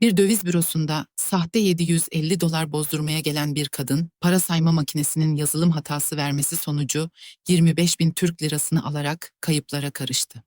Bir döviz bürosunda sahte 750 dolar bozdurmaya gelen bir kadın, para sayma makinesinin yazılım hatası vermesi sonucu 25 bin Türk lirasını alarak kayıplara karıştı.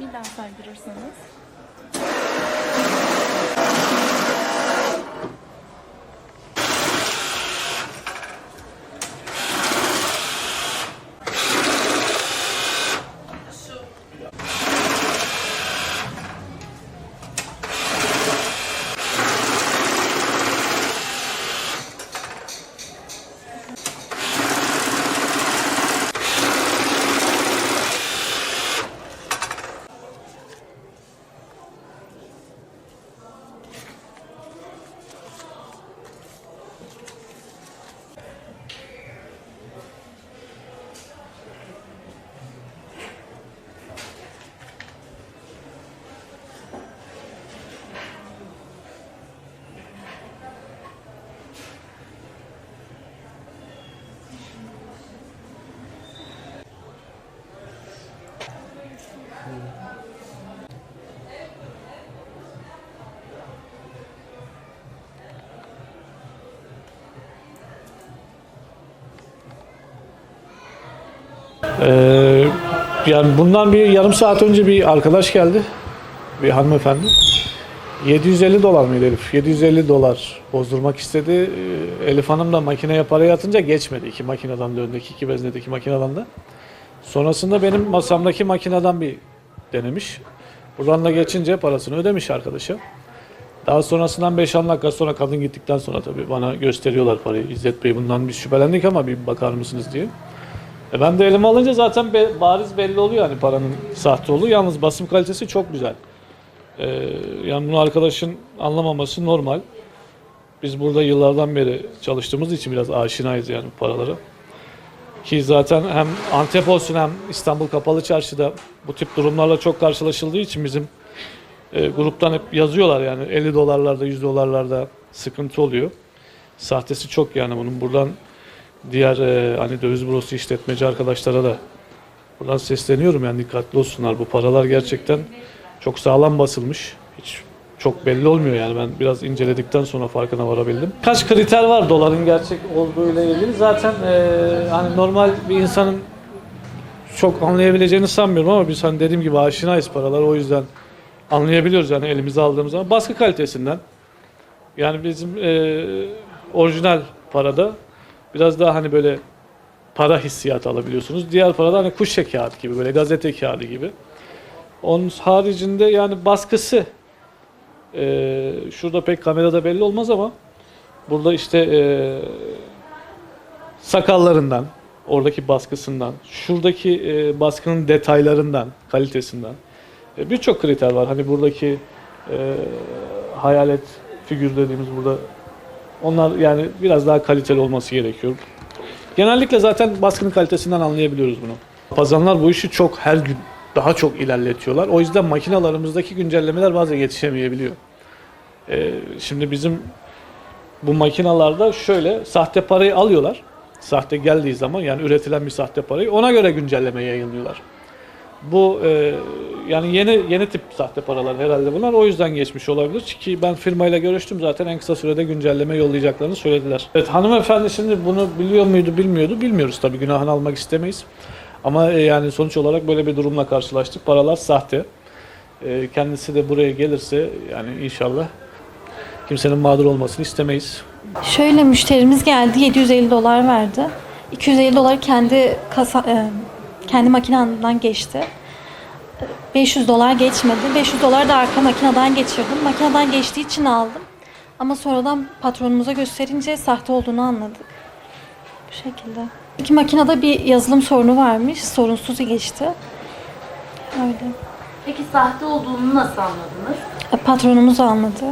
Bir daha saydırırsanız. Yani bundan bir yarım saat önce bir arkadaş geldi. Bir hanımefendi. 750 dolar mıydı Elif? 750 dolar bozdurmak istedi. Ee, Elif Hanım da makineye parayı atınca geçmedi. İki makineden de öndeki iki veznedeki makineden de. Sonrasında benim masamdaki makineden bir denemiş. Buradan da geçince parasını ödemiş arkadaşa. Daha sonrasından 5-10 dakika sonra kadın gittikten sonra tabii bana gösteriyorlar parayı. İzzet Bey bundan biz şüphelendik ama bir bakar mısınız diye. E ben de elime alınca zaten be- bariz belli oluyor hani paranın sahte olduğu. Yalnız basım kalitesi çok güzel. Ee, yani bunu arkadaşın anlamaması normal. Biz burada yıllardan beri çalıştığımız için biraz aşinayız yani paralara. Ki zaten hem Antep olsun hem İstanbul Kapalı Çarşı'da bu tip durumlarla çok karşılaşıldığı için bizim e, gruptan hep yazıyorlar yani 50 dolarlarda 100 dolarlarda sıkıntı oluyor. Sahtesi çok yani bunun buradan diğer e, hani döviz bürosu işletmeci arkadaşlara da buradan sesleniyorum yani dikkatli olsunlar. Bu paralar gerçekten çok sağlam basılmış. Hiç çok belli olmuyor yani ben biraz inceledikten sonra farkına varabildim. Kaç kriter var doların gerçek olduğuyla ilgili. Zaten e, hani normal bir insanın çok anlayabileceğini sanmıyorum ama biz hani dediğim gibi aşinayız paralar o yüzden anlayabiliyoruz yani elimize aldığımız zaman. Baskı kalitesinden yani bizim e, orijinal parada biraz daha hani böyle para hissiyatı alabiliyorsunuz. Diğer parada hani kuş kağıt gibi böyle gazete kağıdı gibi. Onun haricinde yani baskısı e, şurada pek kamerada belli olmaz ama burada işte e, sakallarından, oradaki baskısından, şuradaki e, baskının detaylarından, kalitesinden e, birçok kriter var. Hani buradaki e, hayalet figür dediğimiz burada onlar yani biraz daha kaliteli olması gerekiyor. Genellikle zaten baskının kalitesinden anlayabiliyoruz bunu. Pazanlar bu işi çok her gün daha çok ilerletiyorlar. O yüzden makinalarımızdaki güncellemeler bazen yetişemeyebiliyor. Ee, şimdi bizim bu makinalarda şöyle sahte parayı alıyorlar. Sahte geldiği zaman yani üretilen bir sahte parayı ona göre güncelleme yayınlıyorlar. Bu e, yani yeni yeni tip sahte paralar herhalde bunlar. O yüzden geçmiş olabilir. Ki ben firmayla görüştüm zaten en kısa sürede güncelleme yollayacaklarını söylediler. Evet hanımefendi şimdi bunu biliyor muydu bilmiyordu. Bilmiyoruz tabii günahını almak istemeyiz. Ama e, yani sonuç olarak böyle bir durumla karşılaştık. Paralar sahte. E, kendisi de buraya gelirse yani inşallah kimsenin mağdur olmasını istemeyiz. Şöyle müşterimiz geldi 750 dolar verdi. 250 dolar kendi kasa, e, kendi makinamdan geçti. 500 dolar geçmedi. 500 dolar da arka makineden geçirdim. Makineden geçtiği için aldım. Ama sonradan patronumuza gösterince sahte olduğunu anladık. Bu şekilde. İki makinede bir yazılım sorunu varmış. Sorunsuz geçti. Öyle. Peki sahte olduğunu nasıl anladınız? E, Patronumuz anladı.